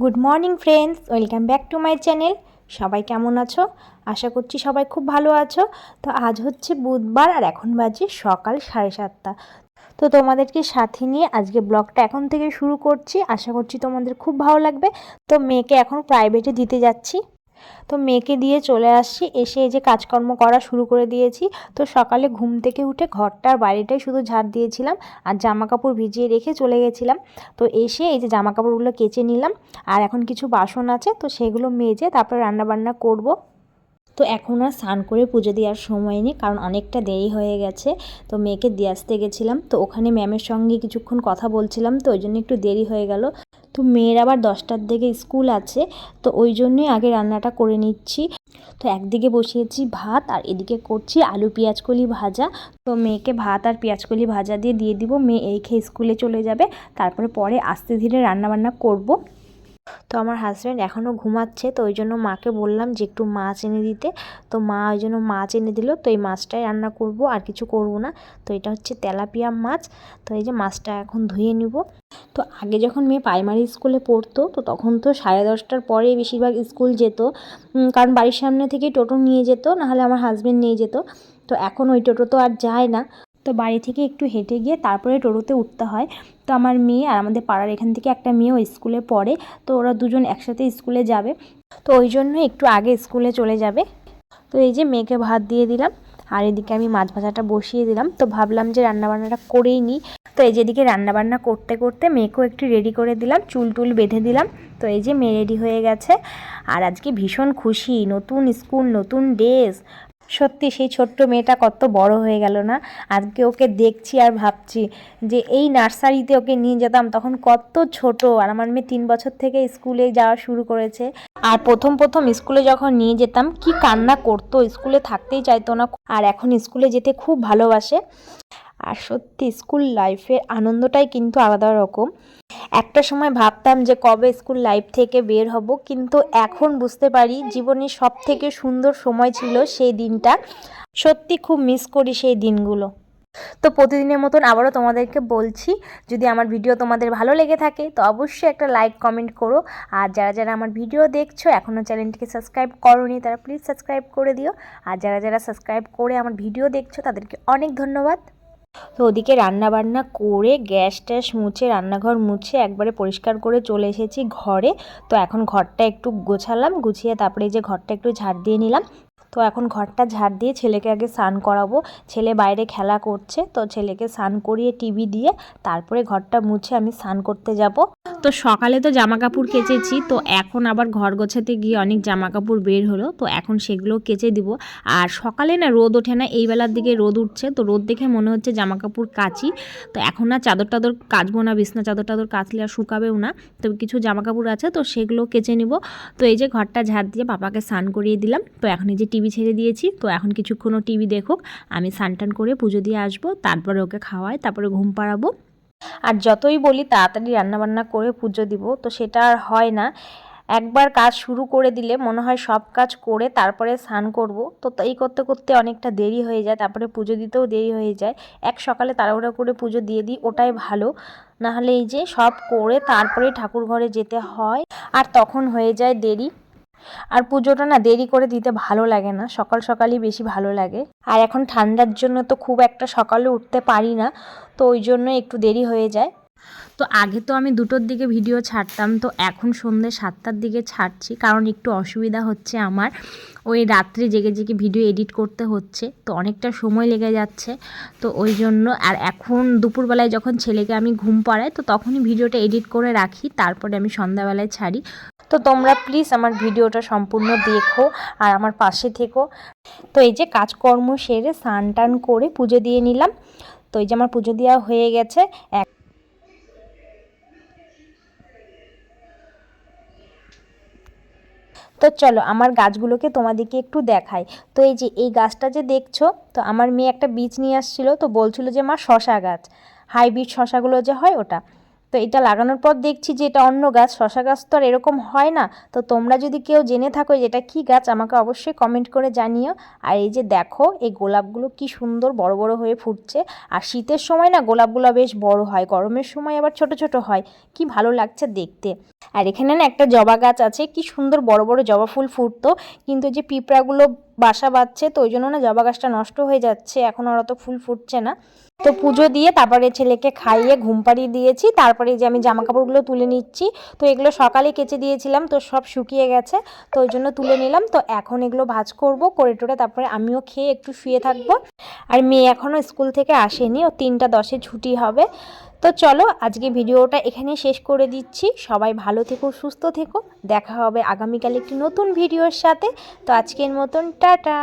Good morning friends welcome back to my channel সবাই কেমন আছো? আশা করছি সবাই খুব ভালো আছো। তো আজ হচ্ছে বুধবার আর এখন বাজে সকাল সাড়ে সাতটা। তো তোমাদেরকে সাথে নিয়ে আজকে ব্লগটা এখন থেকে শুরু করছি। আশা করছি তোমাদের খুব ভালো লাগবে। তো মেয়েকে এখন প্রাইভেটে দিতে যাচ্ছি। তো মেয়েকে দিয়ে চলে আসছি, এসে এই যে কাজকর্ম করা শুরু করে দিয়েছি। তো সকালে ঘুম থেকে উঠে ঘরটার বাইরেটাই শুধু ঝাড় দিয়েছিলাম আর জামা কাপড় ভিজিয়ে রেখে চলে গেছিলাম। তো এসে এই যে জামা কাপড়গুলো কেচে নিলাম আর এখন কিছু বাসন আছে, তো সেগুলো মেজে তারপরে রান্নাবান্না করব। তো এখন আর স্নান করে পুজো দেওয়ার সময় নেই কারণ অনেকটা দেরি হয়ে গেছে। তো মেয়েকে দিয়ে আসতে গেছিলাম, তো ওখানে ম্যামের সঙ্গে কিছুক্ষণ কথা বলছিলাম, তো ওই জন্য একটু দেরি হয়ে গেল। তো মেয়ের আবার দশটার দিকে স্কুল আছে, তো ওই জন্যই আগে রান্নাটা করে নিচ্ছি। তো একদিকে বসিয়েছি ভাত আর এদিকে করছি আলু পেঁয়াজকলি ভাজা। তো মেয়েকে ভাত আর পেঁয়াজকলি ভাজা দিয়ে দিয়ে দিব, মেয়ে এই খেয়ে স্কুলে চলে যাবে, তারপরে পরে আস্তে ধীরে রান্নাবান্না করব। তো আমার হাজব্যান্ড এখনও ঘুমাচ্ছে, তো ওই জন্য মাকে বললাম যে একটু মাছ এনে দিতে। তো মা ওই জন্য মাছ এনে দিল, তো এই মাছটাই রান্না করব, আর কিছু করব না। তো এটা হচ্ছে তেলাপিয়া মাছ, তো এই যে মাছটা এখন ধুয়ে নিব। তো আগে যখন মেয়ে প্রাইমারি স্কুলে পড়তো, তো তখন তো সাড়ে দশটার পরে বেশিরভাগ স্কুল যেত। কারণ বাড়ির সামনে থেকে টোটো নিয়ে যেত নাহলে আমার হাজব্যান্ড নিয়ে যেত। তো এখন ওই টোটো তো আর যায় না। তো বাড়ি থেকে একটু হেঁটে গিয়ে তারপরে টোটোতে উঠতে হয়। তো আমার মেয়ে আর আমাদের পাড়ার এখান থেকে একটা মেয়েও স্কুলে পড়ে, তো ওরা দুজন একসাথে স্কুলে যাবে। তো ওই জন্য একটু আগে স্কুলে চলে যাবে। তো এই যে মেয়েকে ভাত দিয়ে দিলাম, আর এদিকে আমি মাছ ভাজাটা বসিয়ে দিলাম। তো ভাবলাম যে রান্নাবান্নাটা করেই নিই। তো এই যেদিকে রান্নাবান্না করতে করতে মেয়েকেও একটু রেডি করে দিলাম, চুল টুল বেঁধে দিলাম। তো এই যে মেয়ে রেডি হয়ে গেছে। আর আজকে ভীষণ খুশি, নতুন স্কুল, নতুন ড্রেস সত্যি সেই ছোট্ট মেয়েটা কত বড় হয়ে গেল না? আজকে ওকে দেখছি আর ভাবছি যে এই নার্সারিতে ওকে নিয়ে যেতাম, তখন কত ছোট। আর আমার মেয়ে তিন বছর থেকে স্কুলে যাওয়া শুরু করেছে। আর প্রথম প্রথম স্কুলে যখন নিয়ে যেতাম, কি কান্না করতো? স্কুলে থাকতেই চাইতো না। আর এখন স্কুলে যেতে খুব ভালোবাসে। আর সত্যি স্কুল লাইফের আনন্দটাই কিন্তু আলাদা রকম। একটা সময় ভাবতাম যে কবে স্কুল লাইফ থেকে বের হব, কিন্তু এখন বুঝতে পারি জীবনের সব থেকে সুন্দর সময় ছিল সেই দিনটা। সত্যি খুব মিস করি সেই দিনগুলো। তো প্রতিদিনের মতন আবারও তোমাদেরকে বলছি, যদি আমার ভিডিও তোমাদের ভালো লেগে থাকে, তো অবশ্যই একটা লাইক কমেন্ট করো। আর যারা যারা আমার ভিডিও দেখছ, এখনও চ্যানেলটিকে সাবস্ক্রাইব করোনি, তারা প্লিজ সাবস্ক্রাইব করে দিও। আর যারা যারা সাবস্ক্রাইব করে আমার ভিডিও দেখছ, তাদেরকে অনেক ধন্যবাদ। তো ওদিকে রান্না বান্না করে গ্যাস ট্যাস মুছে, রান্নাঘর মুছে একবারে পরিষ্কার করে চলে এসেছি ঘরে। তো এখন ঘরটা একটু গোছালাম, গুছিয়ে তারপরে যে ঘরটা একটু ঝাড় দিয়ে নিলাম। তো এখন ঘরটা ঝাড় দিয়ে ছেলেকে আগে স্নান করাবো। ছেলে বাইরে খেলা করছে, তো ছেলেকে স্নান করিয়ে টিভি দিয়ে তারপরে ঘরটা মুছে আমি স্নান করতে যাব। তো সকালে তো জামা কাপড় কেচেছি, তো এখন আবার ঘর গোছাতে গিয়ে অনেক জামা কাপড় বের হলো, তো এখন সেগুলো কেচে দিব। আর সকালে না রোদ ওঠে না, এই বেলার দিকে রোদ উঠছে, তো রোদ দেখে মনে হচ্ছে জামা কাপড় কাচি। তো এখন না চাদর টাদর কাচবো না, বিছনা চাদর টাদর কাচলে আর শুকাবেও না, তো কিছু জামা কাপড় আছে, তো সেগুলো কেচে নিব। তো এই যে ঘরটা ঝাড় দিয়ে বাবাকে স্নান করিয়ে দিলাম, তো এখন এই যে টিভি ছেড়ে দিয়েছি। তো এখন কিছুক্ষণও টিভি দেখুক। আমি স্নান টান করে পুজো দিয়ে আসব, তারপরে ওকে খাওয়াই, তারপরে ঘুম পাড়াবো। আর যতই বলি, তাড়াতাড়ি রান্নাবান্না করে পুজো দিব, তো সেটা আর হয় না। একবার কাজ শুরু করে দিলে মনে হয় সব কাজ করে তারপরে স্নান করব। তো, এই করতে করতে অনেকটা দেরি হয়ে যায়, তারপরে পুজো দিতেও দেরি হয়ে যায়। এক সকালে তাড়াহুড়া করে পুজো দিয়ে দিই, ওটাই ভালো। নাহলে এই যে সব করে তারপরে ঠাকুর ঘরে যেতে হয়, আর তখন হয়ে যায় দেরি। আর পুজোটা না দেরি করে দিতে ভালো লাগে না, সকাল সকালই বেশি ভালো লাগে। আর এখন ঠান্ডার জন্য তো খুব একটা সকালে উঠতে পারি না, তো ওই জন্য একটু দেরি হয়ে যায়। তো আগে তো আমি দুটোর দিকে ভিডিও ছাড়তাম, তো এখন সন্ধ্যে সাতটার দিকে ছাড়ছি, কারণ একটু অসুবিধা হচ্ছে আমার। ওই রাত্রে জেগে জেগে ভিডিও এডিট করতে হচ্ছে, তো অনেকটা সময় লেগে যাচ্ছে, তো ওই জন্য। আর এখন দুপুরবেলায় যখন ছেলেকে আমি ঘুম পাড়াই, তো তখনই ভিডিওটা এডিট করে রাখি, তারপরে আমি সন্ধ্যাবেলায় ছাড়ি। তো তোমরা প্লিজ আমার ভিডিওটা সম্পূর্ণ দেখো আর আমার পাশে থেকো। তো এই যে কাজকর্ম সেরে স্নান টান করে পুজো দিয়ে নিলাম। তো এই যে আমার পুজো দেওয়া হয়ে গেছে। এক তো চলো আমার গাছগুলোকে তোমাদেরকে একটু দেখাই। তো এই যে এই গাছটা যে দেখছ, তো আমার মেয়ে একটা বীজ নিয়ে আসছিল। তো বলছিল যে মা শশা গাছ। হাইব্রিড শশাগুলো যে হয় ওটা। তো এটা লাগানোর পর দেখছি যে এটা অন্য গাছ, শশা গাছ তো আর এরকম হয় না। তো তোমরা যদি কেউ জেনে থাকো যে এটা কী গাছ, আমাকে অবশ্যই কমেন্ট করে জানিও। আর এই যে দেখো, এই গোলাপগুলো কি সুন্দর বড় বড় হয়ে ফুটছে। আর শীতের সময় না গোলাপগুলো বেশ বড় হয়, গরমের সময় আবার ছোট ছোট হয়। কি ভালো লাগছে দেখতে। আর এখানে না একটা জবা গাছ আছে, কি সুন্দর বড় বড় জবা ফুল ফুটতো। কিন্তু যে পিঁপড়াগুলো বাসা বাঁধছে, তো ওই জন্য না জবা গাছটা নষ্ট হয়ে যাচ্ছে। এখন আর অত ফুল ফুটছে না। তো পুজো দিয়ে তারপরে ছেলেকে খাইয়ে ঘুম পাড়িয়ে দিয়েছি। তারপরে যে আমি জামা কাপড়গুলো তুলে নিচ্ছি। তো এগুলো সকালে কেচে দিয়েছিলাম, তো সব শুকিয়ে গেছে। তো ওই জন্য তুলে নিলাম। তো এখন এগুলো ভাজ করব, করে টোরে তারপরে আমিও খেয়ে একটু শুয়ে থাকব। আর মেয়ে এখনও স্কুল থেকে আসেনি, ও তিনটা দশে ছুটি হবে। তো চলো আজকে ভিডিওটা এখানে শেষ করে দিচ্ছি। সবাই ভালো থেকো, সুস্থ থেকো। দেখা হবে আগামীকাল একটি নতুন ভিডিওর সাথে। তো আজকের মতন, টাটা।